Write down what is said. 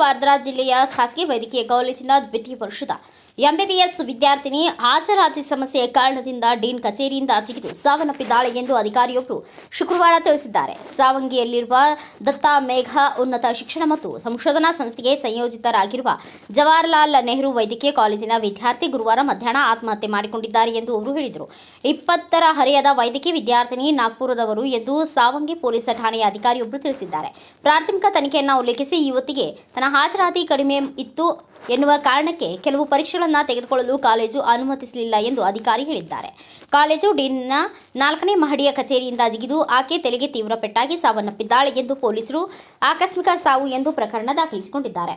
ವಾರ್ಧಾ ಜಿಲ್ಲೆಯ ಖಾಸಗಿ ವೈದ್ಯಕೀಯ ಕಾಲೇಜಿನ ದ್ವಿತೀಯ ವರ್ಷದ ಎಂಬಿಬಿಎಸ್ ವಿದ್ಯಾರ್ಥಿನಿ ಹಾಜರಾತಿ ಸಮಸ್ಯೆಯ ಕಾರಣದಿಂದ ಡೀನ್ ಕಚೇರಿಯಿಂದ ಜಿಗಿದು ಸಾವನ್ನಪ್ಪಿದ್ದಾಳೆ ಎಂದು ಅಧಿಕಾರಿಯೊಬ್ಬರು ಶುಕ್ರವಾರ ತಿಳಿಸಿದ್ದಾರೆ. ಸಾವಂಗಿಯಲ್ಲಿರುವ ದತ್ತಾ ಮೇಘ ಉನ್ನತ ಶಿಕ್ಷಣ ಮತ್ತು ಸಂಶೋಧನಾ ಸಂಸ್ಥೆಗೆ ಸಂಯೋಜಿತರಾಗಿರುವ ಜವಾಹರಲಾಲ್ ನೆಹರು ವೈದ್ಯಕೀಯ ಕಾಲೇಜಿನ ವಿದ್ಯಾರ್ಥಿ ಗುರುವಾರ ಮಧ್ಯಾಹ್ನ ಆತ್ಮಹತ್ಯೆ ಮಾಡಿಕೊಂಡಿದ್ದಾರೆ ಎಂದು ಅವರು ಹೇಳಿದರು. ಇಪ್ಪತ್ತರ ಹರೆಯದ ವೈದ್ಯಕೀಯ ವಿದ್ಯಾರ್ಥಿನಿ ನಾಗ್ಪುರದವರು ಎಂದು ಸಾವಂಗಿ ಪೊಲೀಸ್ ಠಾಣೆಯ ಅಧಿಕಾರಿಯೊಬ್ಬರು ತಿಳಿಸಿದ್ದಾರೆ. ಪ್ರಾಥಮಿಕ ತನಿಖೆಯನ್ನು ಉಲ್ಲೇಖಿಸಿ ಯುವತಿಗೆ ತನ್ನ ಹಾಜರಾತಿ ಕಡಿಮೆ ಇತ್ತು ಎನ್ನುವ ಕಾರಣಕ್ಕೆ ಕೆಲವು ಪರೀಕ್ಷೆಗಳನ್ನು ತೆಗೆದುಕೊಳ್ಳಲು ಕಾಲೇಜು ಅನುಮತಿಸಲಿಲ್ಲ ಎಂದು ಅಧಿಕಾರಿ ಹೇಳಿದ್ದಾರೆ. ಕಾಲೇಜು ಡೀನ್ನ ನಾಲ್ಕನೇ ಮಹಡಿಯ ಕಚೇರಿಯಿಂದ ಜಿಗಿದು ಆಕೆ ತಲೆಗೆ ತೀವ್ರ ಪೆಟ್ಟಾಗಿ ಸಾವನ್ನಪ್ಪಿದ್ದಾಳೆ ಎಂದು ಪೊಲೀಸರು ಆಕಸ್ಮಿಕ ಸಾವು ಎಂದು ಪ್ರಕರಣ ದಾಖಲಿಸಿಕೊಂಡಿದ್ದಾರೆ.